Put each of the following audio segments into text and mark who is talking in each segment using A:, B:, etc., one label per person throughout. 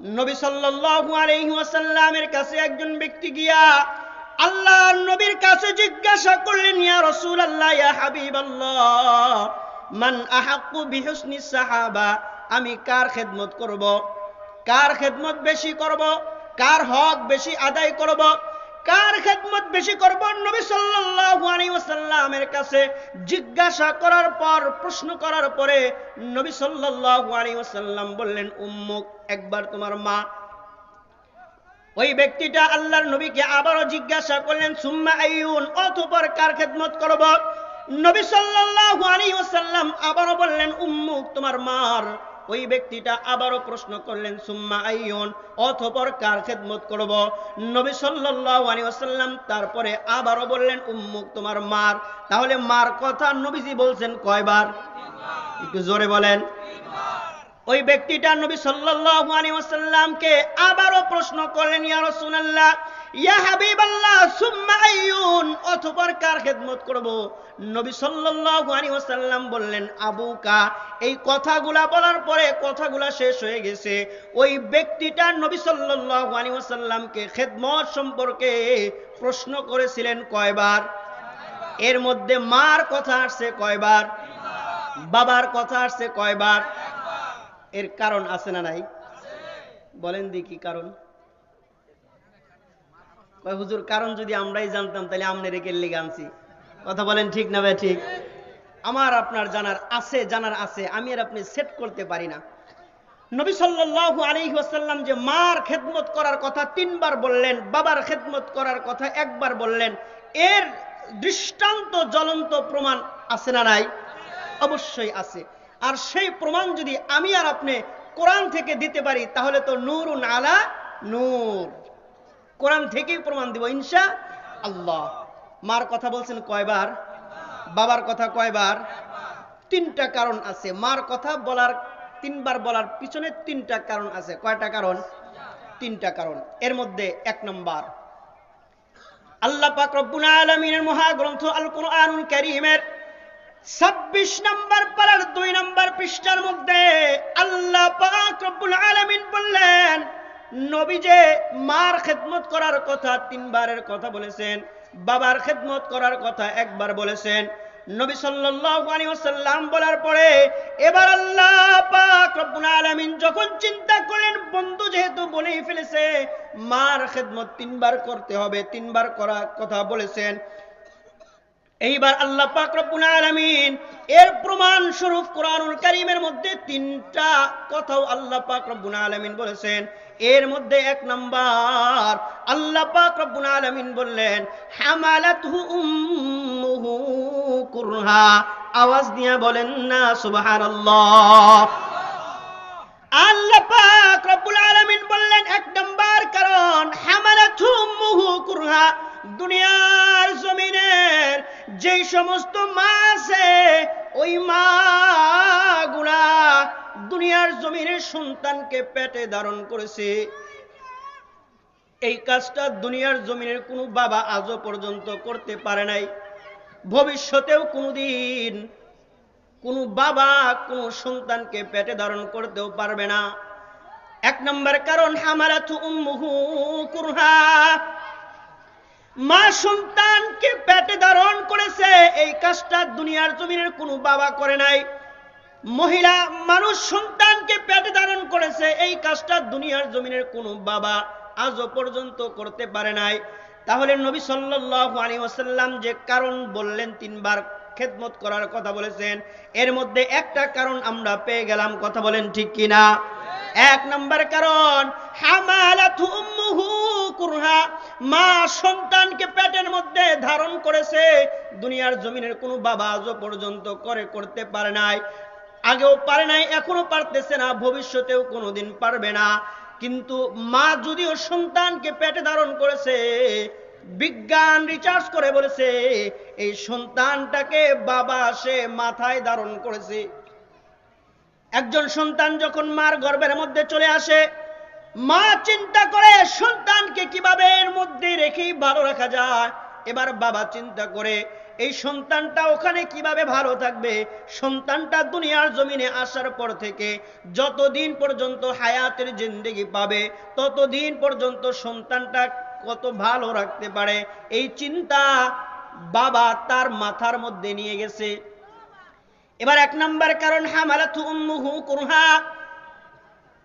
A: নবী সাল্লাল্লাহু আলাইহি ওয়াসাল্লামের কাছে একজন ব্যক্তি গিয়া আল্লাহ নবীর কাছে জিজ্ঞাসা করলেন, ইয়া রাসূলুল্লাহ, ইয়া হাবিবাল্লাহ, মান আহাক্কু বিহুসনি সাহাবা, আমি কার খেদমত করব? কার খেদমত বেশি করব? কার হক বেশি আদায় করব? কার খেদমত বেশি করব নবী সাল্লাল্লাহু আলাইহি ওয়াসাল্লামের কাছে? জিজ্ঞাসা করার পর, প্রশ্ন করার পরে নবী সাল্লাল্লাহু আলাইহি ওয়াসাল্লাম বললেন উম্মুক একবার তোমার মা। ওই ব্যক্তিটা আল্লাহর নবীকে আবারও জিজ্ঞাসা করলেন, সুম্মা আইয়ুন, অতঃপর কার খেদমত করব? নবী সাল্লাল্লাহু আলাইহি ওয়াসাল্লাম আবারও বললেন উম্মুক তোমার মার। ওই ব্যক্তিটা আবারও প্রশ্ন করলেন, সুম্মা আইয়ুন? অতঃপর কার খেদমত করব? নবী সাল্লাল্লাহু আলাইহি ওয়াসাল্লাম তারপরে আবারও বললেন, উম্মুক তোমার মার। তাহলে মার কথা নবীজি বলছেন কয়বার? একটু জোরে বলেন। ওই ব্যক্তিটা নবী সাল্লাল্লাহু আলাইহি ওয়াসাল্লামকে আবারও প্রশ্ন করলেন, ইয়া রাসূলুল্লাহ খেদমত এই কথাগুলা বলার পরে কথাগুলা শেষ হয়ে গেছে। ওই ব্যক্তিটা খেদমত সম্পর্কে প্রশ্ন করেছিলেন কয়বার? এর মধ্যে মার কথা আসছে কয়বার? বাবার কথা আসছে কয়বার? এর কারণ আছে না নাই? বলেন দি কি কারণ। হুজুর, কারণ যদি আমরাই জানতাম, তাহলে আমনে রেখে লেগে আনছি? কথা বলেন ঠিক না ভাই? ঠিক। আমার আপনার জানার আছে জানার আছে, আমি আর আপনি সেট করতে পারি না। নবী সাল্লাল্লাহু আলাইহি ওয়াসাল্লাম যে মার খেদমত করার কথা তিনবার বললেন, বাবার খেদমত করার কথা একবার বললেন, এর দৃষ্টান্ত জ্বলন্ত প্রমাণ আছে না নাই? অবশ্যই আছে। আর সেই প্রমাণ যদি আমি আর আপনি কোরআন থেকে দিতে পারি, তাহলে তো নূরুন আলা নূর। কোরআন থেকেই প্রমাণ দিব, ইনশা আল্লাহ। মার কথা বলছেন কয়বার? বাবার কথা কয়বার? তিনটা কারণ আছে। মার কথা বলার, তিনবার বলার পিছনে তিনটা কারণ আছে। কয়টা কারণ? তিনটা কারণ। এর মধ্যে এক নম্বর, আল্লাহ পাক রব্বুল আলামিনের মহাগ্রন্থ আল কোরআনুল কারীমের ছাব্বিশ নম্বর পারার দুই নম্বর পৃষ্ঠার মধ্যে আল্লাহ পাক রব্বুল আলামিন বললেন নবী যে মার খেদমত করার কথা তিনবারের কথা বলেছেন, বাবার খেদমত করার কথা একবার বলেছেন, নবী সাল্লাল্লাহু আলাইহি বলার পরে এবার আল্লাহ আলামিন যখন চিন্তা করলেন, বন্ধু যেহেতু বলেই ফেলেছে, মার খেদমত তিনবার করতে হবে, তিনবার করার কথা বলেছেন। এইবার আল্লাহ পাক রব্বুল আলামিন এর প্রমাণ স্বরূপ কোরআনুল কারীমের মধ্যে তিনটা কথাও আল্লাহ পাক রব্বুল আলামিন বলেছেন। এর মধ্যে এক নম্বর। আল্লাহ পাক রব্বুল আলামিন বললেন, হামালাতহু উম্মুহু কুরহা। আওয়াজ দিয়ে বলেন, না, সুবহানাল্লাহ। আল্লাহ পাক রব্বুল আলামিন বললেন, এক নাম্বার কারণ, হামালাতহু উম্মুহু কুরহা। দুনিয়ার জমিনের যেই সমস্ত মা আছে, ওই মাগুলা দুনিয়ার জমিনের সন্তানকে পেটে ধারণ করেছে। এই কাজটা দুনিয়ার জমিনের কোনো বাবা আজও পর্যন্ত করতে পারে নাই। ভবিষ্যতেও কোনোদিন কোনো বাবা, কোনো সন্তানকে পেটে ধারণ করতেও পারবে না। এক নম্বর কারণ মা সন্তানকে পেটে ধারণ করেছে, এই কাজটা দুনিয়ার জমিনের কোনো বাবা করে নাই। মহিলা মানুষ সন্তানকে পেটে ধারণ করেছে, এই কাজটা দুনিয়ার জমিনের কোনো বাবা আজও পর্যন্ত করতে পারে নাই। তাহলে নবী সাল্লাল্লাহু আলাইহি যে কারণ বললেন, তিনবার খেদমত করার কথা বলেছেন, এর মধ্যে একটা কারণ আমরা পেয়ে গেলাম, কথা বলেন ঠিক কিনা? এক নম্বর কারণ মা সন্তানকে পেটের মধ্যে ধারণ করেছে, দুনিয়ার জমিনের কোনো বাবা আজও পর্যন্ত করে, করতে পারে নাই। আগেও পারে নাই, এখনও পারতেছে না, ভবিষ্যতেও কোনোদিন পারবে না। কিন্তু মা যদিও সন্তানকে পেটে ধারণ করেছে, বিজ্ঞান রিচার্জ করে বলেছে, এই সন্তানটাকে বাবা সে মাথায় ধারণ করেছে। একজন সন্তান যখন মার গর্ভের মধ্যে চলে আসে, মা চিন্তা করে সন্তানকে কীভাবে এর মধ্যে রেখেই ভালো রাখা যায়। এবার বাবা চিন্তা করে এই সন্তানটা ওখানে কীভাবে ভালো থাকবে? সন্তানটা দুনিয়ার জমিনে আসার পর থেকে যতদিন পর্যন্ত হায়াতের জিন্দেগি পাবে, ততদিন পর্যন্ত সন্তানটা কত ভালো রাখতে পারে, এই চিন্তা বাবা তার মাথার মধ্যে নিয়ে গেছে। এবার এক নাম্বার কারণ, হামালাতু উম্মুহু কুরহা।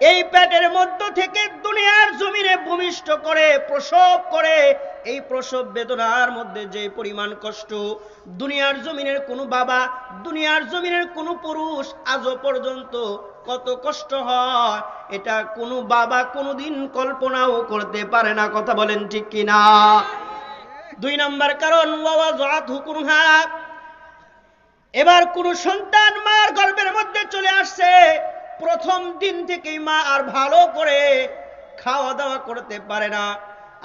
A: এই পেটের মধ্য থেকে দুনিয়ার জমিনে ভূমিষ্ঠ করে, প্রসব করে, এই প্রসব বেদনার মধ্যে যে পরিমাণ কষ্ট, দুনিয়ার জমিনের কোনো বাবা, দুনিয়ার জমিনের কোনো পুরুষ আজও পর্যন্ত কত কষ্ট হয়, এটা কোনো বাবা কোনোদিন কল্পনাও করতে পারে না, কথা বলেন ঠিক কিনা? দুই নাম্বার কারণ এবার কোন সন্তান মার গর্ভের মধ্যে চলে আসছে প্রথম দিন থেকেই মা আর ভালো করে খাওয়া দাওয়া করতে পারে না।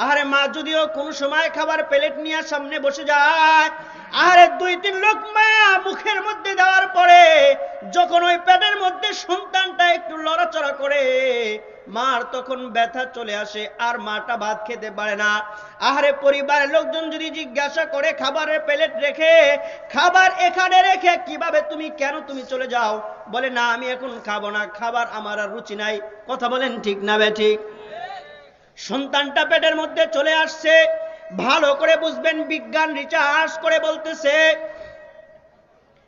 A: আরে মা, যদিও কোন সময় খাবার প্লেট নিয়ে সামনে বসে যায় আরে দুই তিন লোক যখন ওই পেটের মধ্যে সন্তানটা একটু লড়াচড়া করে, মার তখন ব্যথা চলে আসে আর মাটা ভাত খেতে পারে না। আহারে পরিবারের লোকজন যদি জিজ্ঞাসা করে খাবারের প্লেট রেখে, খাবার এখানে রেখে কীভাবে তুমি, কেন তুমি চলে যাও? বলে, না, আমি এখন খাব না, খাবার আমার আর রুচি নাই। কথা বলেন ঠিক না বে ঠিক? সন্তানটা পেটের মধ্যে চলে আসছে, ভালো করে বুঝবেন, বিজ্ঞান রিচার্জ করে বলতেছে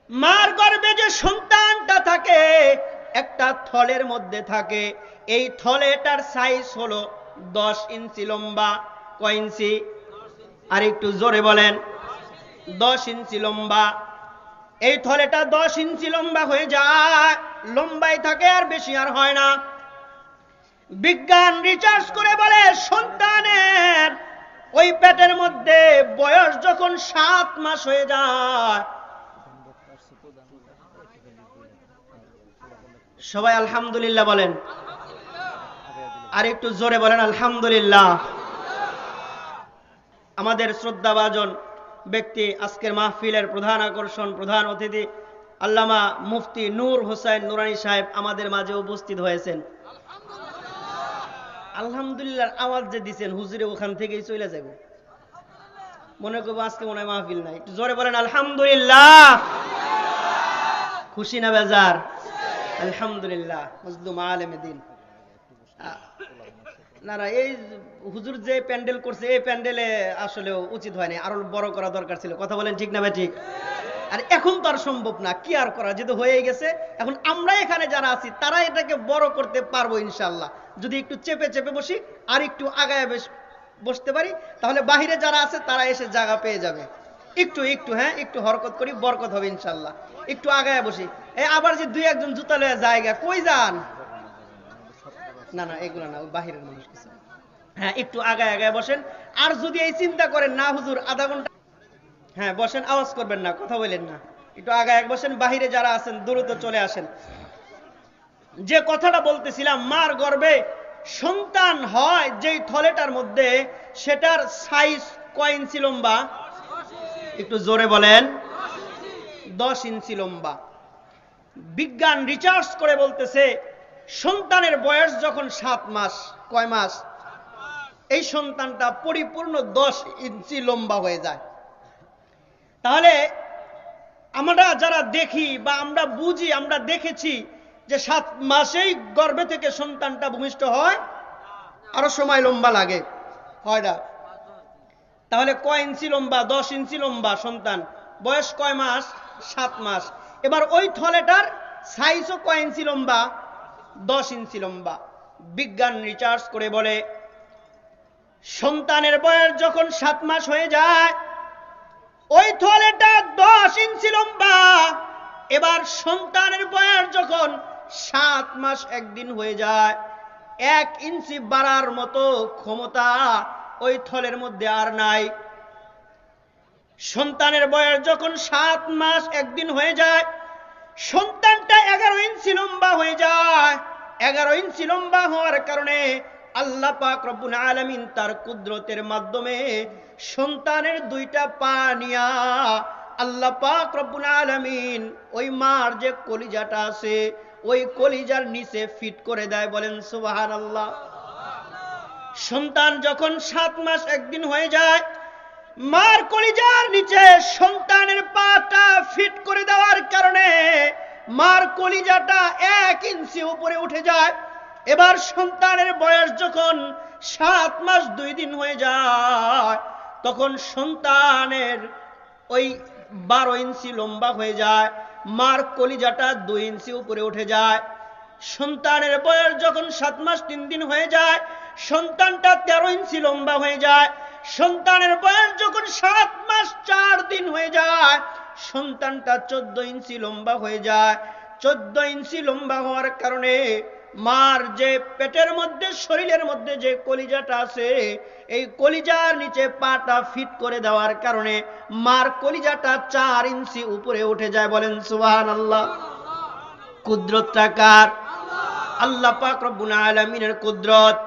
A: মার গর্ভে যে সন্তানটা থাকে, একটা থলের মধ্যে থাকে। এই থলেটার সাইজ হলো দশ ইঞ্চি লম্বা। কয় ইঞ্চি? আর একটু জোরে বলেন। দশ ইঞ্চি লম্বা। এই থলেটা দশ ইঞ্চি লম্বা হয়ে যায়। লম্বাই থাকে আর বেশি আর হয় না। বিজ্ঞান রিচার্জ করে বলে, সন্তানের ওই পেটের মধ্যে বয়স যখন সাত মাস হয়ে যায় সবাই আলহামদুলিল্লাহ বলেন। আর একটু জোরে বলেন, আলহামদুলিল্লাহ। আমাদের শ্রদ্ধাভাজন ব্যক্তি আজকের মাহফিলের প্রধান আকর্ষণ, প্রধান অতিথি, আল্লামা মুফতি নূর হোসেন নুরানি সাহেব আমাদের মাঝে উপস্থিত হয়েছেন। আলহামদুলিল্লাহ আওয়াজ যে দিচ্ছেন হুজুরে ওখান থেকেই চলে যাবে। মনে করব আজকে মনে হয় মাহফিল নাই। একটু জোরে বলেন, আলহামদুলিল্লাহ। খুশি না বেজার? আলহামদুলিল্লাহ, মজলুম এই হুজুর যে প্যান্ডেল করছে, এই প্যান্ডেলে আসলে উচিত হয়নি, আরও বড় করা দরকার ছিল। কথা বলেন ঠিক না ভাই ঠিক? আর এখন তো আর সম্ভব না, কি আর করা, যেহেতু হয়ে গেছে, এখন আমরা এখানে যারা আছি, তারা এটাকে বড় করতে পারব ইনশাল্লাহ যদি একটু চেপে চেপে বসি, আর একটু আগায় বেশ, বসতে পারি, তাহলে বাহিরে যারা আছে, তারা এসে জায়গা পেয়ে যাবে। একটু একটু হ্যাঁ একটু হরকত করি, বরকত হবে ইনশাল্লাহ একটু আগায় বসি। আবার যে দুই একজন জুতা লয়ে জায়গা, কই যান? না না, এগুলো না বাহিরের মানুষ কিছু। হ্যাঁ একটু আগায় আগায় বসেন। আর যদি এই চিন্তা করেন, না হুজুর, আধা ঘণ্টা হ্যাঁ বসেন, আওয়াজ করবেন না, কথা বলেন না। একটু আগায় বসেন, বাহিরে যারা আছেন, দ্রুত চলে আসেন। যে কথাটা বলতেছিলাম, মার গর্বে সন্তান হয় যেই থলেটার মধ্যে, সেটার সাইজ কয় ইঞ্চি লম্বা? একটু জোরে বলেন। দশ ইঞ্চি লম্বা। বিজ্ঞান রিচার্জ করে বলতেছে, সন্তানের বয়স যখন সাত মাস, কয় মাস? এই সন্তানটা পরিপূর্ণ দশ ইঞ্চি লম্বা হয়ে যায়। তাহলে আমরা যারা দেখি বা আমরা বুঝি, আমরা দেখেছি যে সাত মাসেই গর্ভে থেকে সন্তানটা ভূমিষ্ঠ হয়, আরও সময় লম্বা লাগে। হয় না? তাহলে কয় ইঞ্চি লম্বা? দশ ইঞ্চি লম্বা সন্তান। বয়স কয় মাস? সাত মাস। এবার ওই থলেটার সাইজও কয় ইঞ্চি লম্বা? দশ ইঞ্চি লম্বা। বিজ্ঞান রিচার্জ করে বলে, সন্তানের বয়স যখন সাত মাস হয়ে যায়, ওই থলেটা দশ ইঞ্চি লম্বা। এবার সন্তানের বয়স যখন সাত মাস একদিন হয়ে যায়, এক ইঞ্চি বাড়ার মতো ক্ষমতা ওই থলের মধ্যে আর নাই। সন্তানের বয়স যখন সাত মাস একদিন হয়ে যায়, সন্তানটা এগারো ইঞ্চি লম্বা হয়ে যায়। এগারো ইঞ্চি লম্বা হওয়ার কারণে আল্লাহ পাক রব্বুল আলামিন তার কুদরতের মাধ্যমে সন্তানের দুইটা পা নিয়া আল্লাহ পাক রব্বুল আলামিন ওই মার যে কলিজাটা আছে, ওই কলিজার নিচে ফিট করে দেয় বলেন সুবহানাল্লাহ। সন্তান যখন সাত মাস একদিন হয়ে যায় মার কলিজার নিচে সন্তানের পাটা ফিট করে দেওয়ার কারণে মার কলিজাটা এক ইঞ্চি উপরে উঠে যায়। এবার সন্তানের বয়স যখন সাত মাস দুই দিন হয়ে যায়, তখন সন্তানের ওই বারো ইঞ্চি লম্বা হয়ে যায়, মার কলিজাটা দুই ইঞ্চি উপরে উঠে যায়। সন্তানের বয়স যখন সাত মাস তিন দিন হয়ে যায়, সন্তানটা তেরো ইঞ্চি লম্বা হয়ে যায়। সন্তানের বয়স যখন সাত মাস চার দিন হয়ে যায়, সন্তানটা চোদ্দ ইঞ্চি লম্বা হয়ে যায়। চোদ্দ ইঞ্চি লম্বা হওয়ার কারণে মার যে পেটের মধ্যে, শরীরের মধ্যে যে কলিজাটা আছে, এই কলিজার নিচে পাটা ফিট করে দেওয়ার কারণে মার কলিজাটা চার ইঞ্চি উপরে উঠে যায় বলেন সুবহান আল্লাহ কুদরত টাকার আল্লাহ পাক রব্বুল আলামিনের কুদরত।